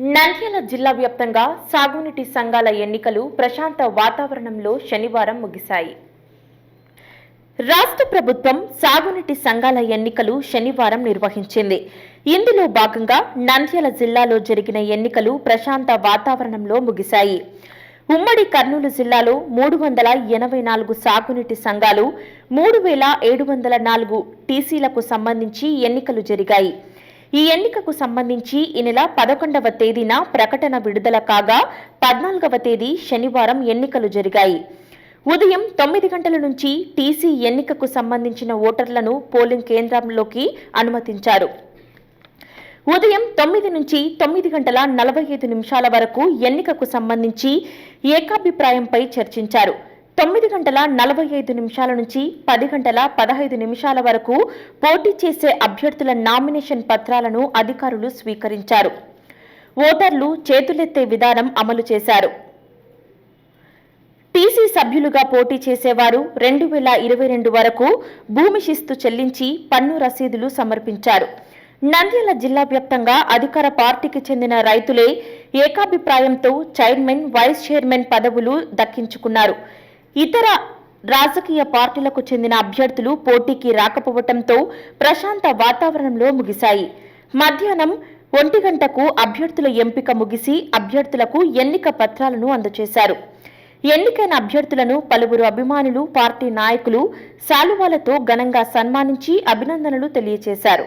నంద్యాల జిల్లా వ్యాప్తంగా సాగునీటి సంఘాల ఎన్నికలు ప్రశాంత వాతావరణంలో శనివారం ముగిశాయి. రాష్ట్ర ప్రభుత్వం సాగునీటి సంఘాల ఎన్నికలు శనివారం నిర్వహించింది. ఇందులో భాగంగా నంద్యాల జిల్లాలో జరిగిన ఎన్నికలు ప్రశాంత వాతావరణంలో ముగిశాయి. ఉమ్మడి కర్నూలు జిల్లాలో మూడు వందల ఎనభై నాలుగు సాగునీటి సంఘాలు మూడు వేల ఏడు వందల నాలుగు టీసీలకు సంబంధించి ఎన్నికలు జరిగాయి. ఈ ఎన్నికకు సంబంధించి ఈ నెల పదకొండవ తేదీన ప్రకటన విడుదల కాగా పద్నాలుగవ తేదీ శనివారం ఎన్నికలు జరిగాయి. ఉదయం తొమ్మిది గంటల నుంచి టీసీ ఎన్నికకు సంబంధించిన ఓటర్లను పోలింగ్ కేంద్రంలోకి అనుమతించారు. ఉదయం తొమ్మిది నుంచి తొమ్మిది గంటల నలభై ఐదు నిమిషాల వరకు ఎన్నికకు సంబంధించి ఏకాభిప్రాయంపై చర్చించారు. తొమ్మిది గంటల నలభై ఐదు నిమిషాల నుంచి పది గంటల పదహైదు నిమిషాల వరకు పోటీ చేసే అభ్యర్థుల నామినేషన్ పత్రాలను అధికారులు స్వీకరించారు. ఓటర్లు చేతులెత్తే విధానం అమలు చేశారు. టీసీ సభ్యులుగా పోటీ చేసేవారు రెండు వేల ఇరవై రెండు వరకు భూమి శిస్తు చెల్లించి పన్ను రసీదులు సమర్పించారు. నంద్యాల జిల్లా వ్యాప్తంగా అధికార పార్టీకి చెందిన రైతులే ఏకాభిప్రాయంతో చైర్మన్ వైస్ చైర్మన్ పదవులు దక్కించుకున్నారు. ఇతర రాజకీయ పార్టీలకు చెందిన అభ్యర్థులు పోటీకి రాకపోవడంతో ప్రశాంత వాతావరణంలో ముగిశాయి. మధ్యాహ్నం ఒంటి గంటకు అభ్యర్థుల ఎంపిక ముగిసి అభ్యర్థులకు ఎన్నిక పత్రాలను అందజేశారు ఎన్నికైన అభ్యర్థులను పలువురు అభిమానులు పార్టీ నాయకులు శాలువాలతో ఘనంగా సన్మానించి అభినందనలు తెలియజేశారు